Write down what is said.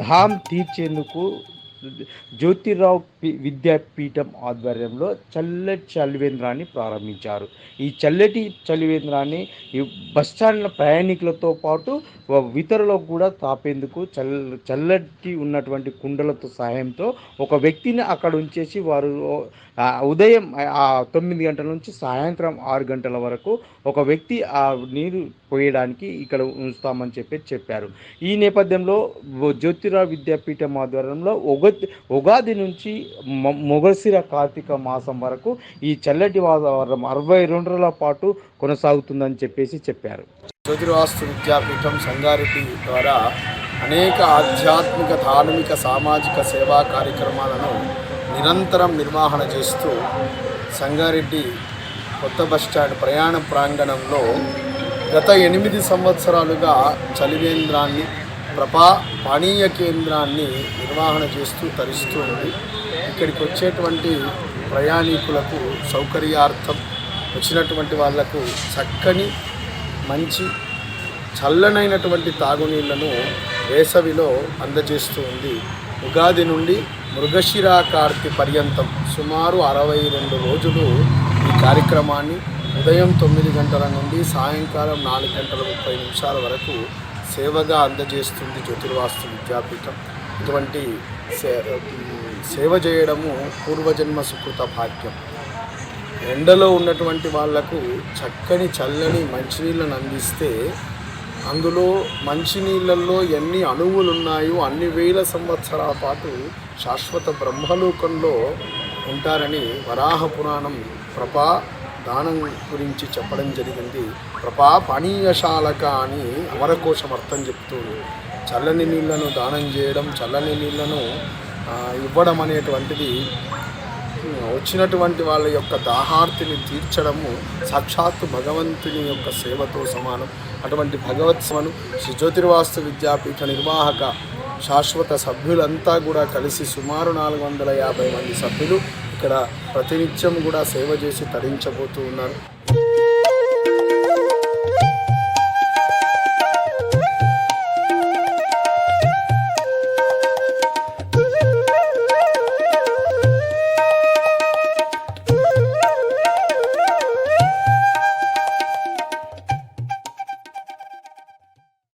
ధామ్ తీర్చేందుకు జ్యోతిరావు విద్యాపీఠం ఆధ్వర్యంలో చల్లటి చలివేంద్రాన్ని ప్రారంభించారు. ఈ చల్లటి చలివేంద్రాన్ని ఈ బస్టాండ్ల ప్రయాణికులతో పాటు ఇతరులకు కూడా తాపేందుకు చల్ చల్లటి ఉన్నటువంటి కుండలతో సహాయంతో ఒక వ్యక్తిని అక్కడ ఉంచేసి వారు ఉదయం ఆ తొమ్మిది గంటల నుంచి సాయంత్రం ఆరు గంటల వరకు ఒక వ్యక్తి ఆ నీరు పోయడానికి ఇక్కడ ఉంచుతామని చెప్పి చెప్పారు. ఈ నేపథ్యంలో జ్యోతిరావు విద్యాపీఠం ఆధ్వర్యంలో ఉగ ఉగాది నుంచి మొగసిర కార్తీక మాసం వరకు ఈ చల్లటి వాతావరణం అరవై రెండు రోజుల పాటు కొనసాగుతుందని చెప్పేసి చెప్పారు. జ్యోతిర్వాస్తు విద్యాపీఠం సంగారెడ్డి ద్వారా అనేక ఆధ్యాత్మిక ధార్మిక సామాజిక సేవా కార్యక్రమాలను నిరంతరం నిర్వహణ చేస్తూ సంగారెడ్డి కొత్త బస్టాండ్ ప్రయాణ ప్రాంగణంలో గత ఎనిమిది సంవత్సరాలుగా చలివేంద్రాన్ని ప్రపా పానీయ కేంద్రాన్ని నిర్వహణ చేస్తూ తరిస్తూ ఉంది. ఇక్కడికి వచ్చేటువంటి ప్రయాణికులకు సౌకర్యార్థం వచ్చినటువంటి వాళ్ళకు చక్కని మంచి చల్లనైనటువంటి తాగునీళ్ళను వేసవిలో అందజేస్తూ ఉంది. ఉగాది నుండి మృగశిరా కార్తి పర్యంతం సుమారు అరవై రెండు రోజులు ఈ కార్యక్రమాన్ని ఉదయం తొమ్మిది గంటల నుండి సాయంకాలం నాలుగు గంటల ముప్పై నిమిషాల వరకు సేవగా అందజేస్తుంది జ్యోతిర్వాస్తు విద్యాపీఠం. ఇటువంటి సే సేవ చేయడము పూర్వజన్మ సుకృత భాగ్యం. ఎండలో ఉన్నటువంటి వాళ్ళకు చక్కని చల్లని మంచినీళ్ళను అందిస్తే అందులో మంచినీళ్ళల్లో ఎన్ని అణువులు ఉన్నాయో అన్ని వేల సంవత్సరాల పాటు శాశ్వత బ్రహ్మలోకంలో ఉంటారని వరాహ పురాణం ప్రభా దానం గురించి చెప్పడం జరిగింది. ప్రభా పానీయశాలక అని అమరకోశం అర్థం చెప్తూ చల్లని నీళ్ళను దానం చేయడం చల్లని నీళ్ళను ఇవ్వడం అనేటువంటిది వచ్చినటువంటి వాళ్ళ యొక్క దాహార్తిని తీర్చడము సాక్షాత్తు భగవంతుని యొక్క సేవతో సమానం. అటువంటి భగవత్సవను శ్రీ జ్యోతిర్వాస్తు విద్యాపీఠ నిర్వాహక శాశ్వత సభ్యులంతా కూడా కలిసి సుమారు నాలుగు వందల యాభై మంది సభ్యులు ఇక్కడ ప్రతినిత్యం కూడా సేవ చేసి తరించబోతూ ఉన్నారు.